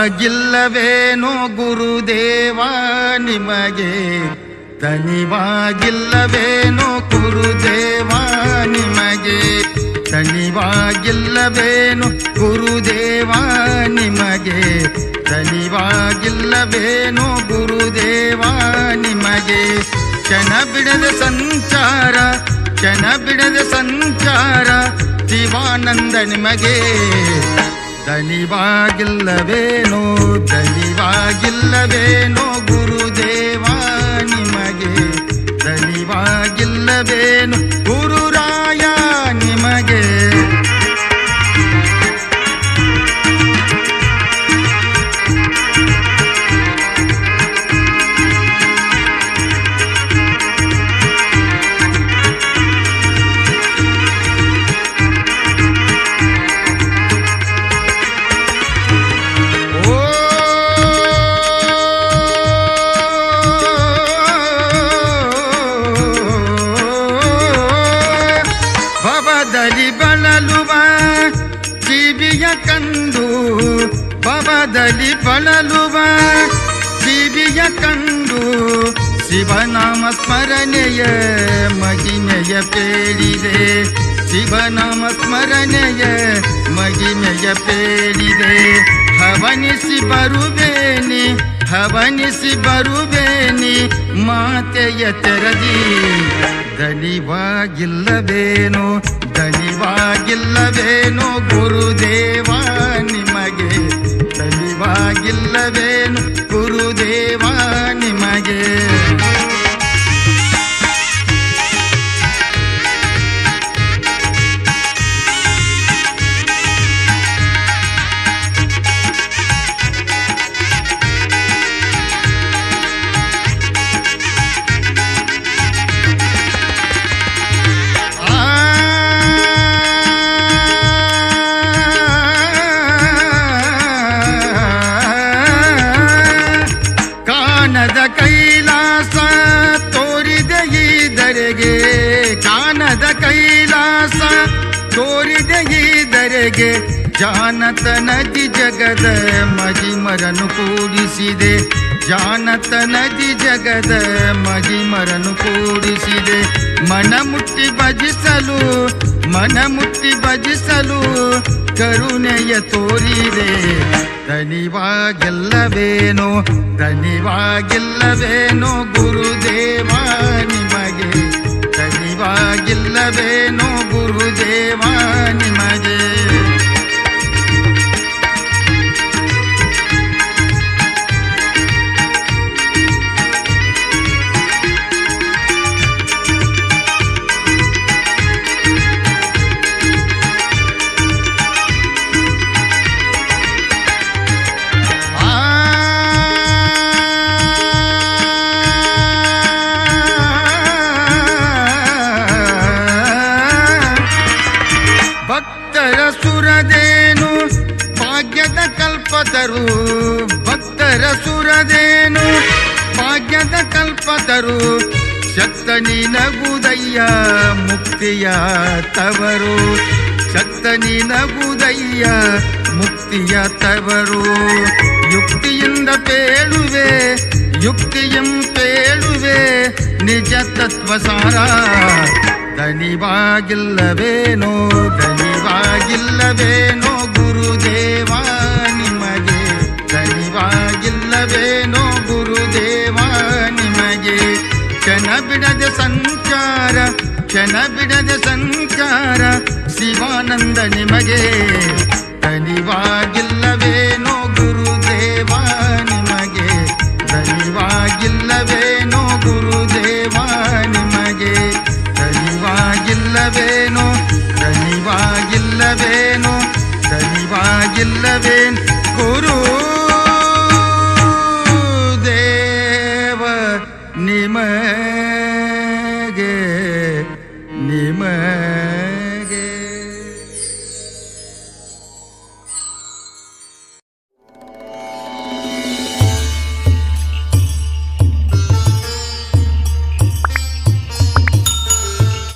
ದನಿವಾಗಿಲ್ಲವೇನೋ ಗುರುದೇವ ನಿಮಗೆ ದನಿವಾಗಿಲ್ಲವೇನೋ ಗುರುದೇವ ನಿಮಗೆ ದನಿವಾಗಿಲ್ಲ ದನಿವಾಗಿಲ್ಲವೇನೋ ಗುರುದೇವ ನಿಮಗೆ ಕ್ಷಣ ಬಿಡದ ಸಂಚಾರ ಕ್ಷಣ ಬಿಡದ ಸಂಚಾರ ಶಿವಾನಂದ ನಿಮಗೆ. ದನಿವಾಗಿಲ್ಲವೇನೋ ದನಿವಾಗಿಲ್ಲವೇನೋ ಭವದಲ್ಲಿ ಬಳಲುವ ಬಿಬಿಯ ಕಂಡು ಶಿವನಾಮ ಸ್ಮರಣೆಯ ಮಹಿಮೆಯ ಪೇಳಿದೆ ಶಿವನಾಮ ಸ್ಮರಣೆಯ ಮಹಿಮೆಯ ಪೇಳಿದೆ ಹವನಿಸಿ ಬರುವೇನಿ ಹವನಿಸಿ ಬರುವೇನಿ, ಮಾತೆಯ ತೆರದಿ. ದಲಿವಾಗಿಲ್ಲವೇನೋ ದನಿವಾಗಿಲ್ಲವೇನೋ ಗುರುದೇವ ತೋರಿದ ದರೆಗೆ ಜಾನತ ನದಿ ಜಗದ ಮಜಿಮರನು ಕೂಡಿಸಿದೆ. ಜಾನತ ನದಿ ಜಗದ ಮಜಿಮರನು ಕೂಡಿಸಿದೆ. ಮನ ಮುಟ್ಟಿ ಭಜಿಸಲು, ಮನ ಮುಟ್ಟಿ ಭಜಿಸಲು ಕರುಣೆಯ ತೋರಿದೆ. ದನಿವಾಗಿಲ್ಲವೇನೋ ದನಿವಾಗಿಲ್ಲವೇನೋ ಗುರುದೇವಾನಿ ದನಿವಾಗಿಲ್ಲವೇನೋ ಗುರುದೇವ ನಿಮಗೆ ಭಕ್ತರ ಸುರದೇನು, ಭಾಗ್ಯದ ಕಲ್ಪತರು, ಭಕ್ತರ ಸುರದೇನು, ಭಾಗ್ಯದ ಕಲ್ಪತರು, ಶಕ್ತ ನಗುದಯ್ಯ ಮುಕ್ತಿಯ ತವರು, ಶಕ್ತ ನಗುದಯ್ಯ ಮುಕ್ತಿಯ ತವರು. ಯುಕ್ತಿಯಿಂದ ಪೇಳುವೆ, ಯುಕ್ತಿಯಂ ಪೇಳುವೆ, ನಿಜ ತತ್ವ ಸಾರ ದನಿವಾಗಿಲ್ಲವೇನೋ ದನಿವಾಗಿಲ್ಲವೇನೋ ಗುರುದೇವ ನಿಮಗೆ ದನಿವಾಗಿಲ್ಲವೇನೋ ಗುರುದೇವ ನಿಮಗೆ ಕ್ಷಣ ಬಿಡದ ಸಂಚಾರ ಕ್ಷಣ ಬಿಡದ ಸಂಚಾರ ಶಿವಾನಂದ ನಿಮಗೆ ದನಿವಾಗಿಲ್ಲವೇನೋ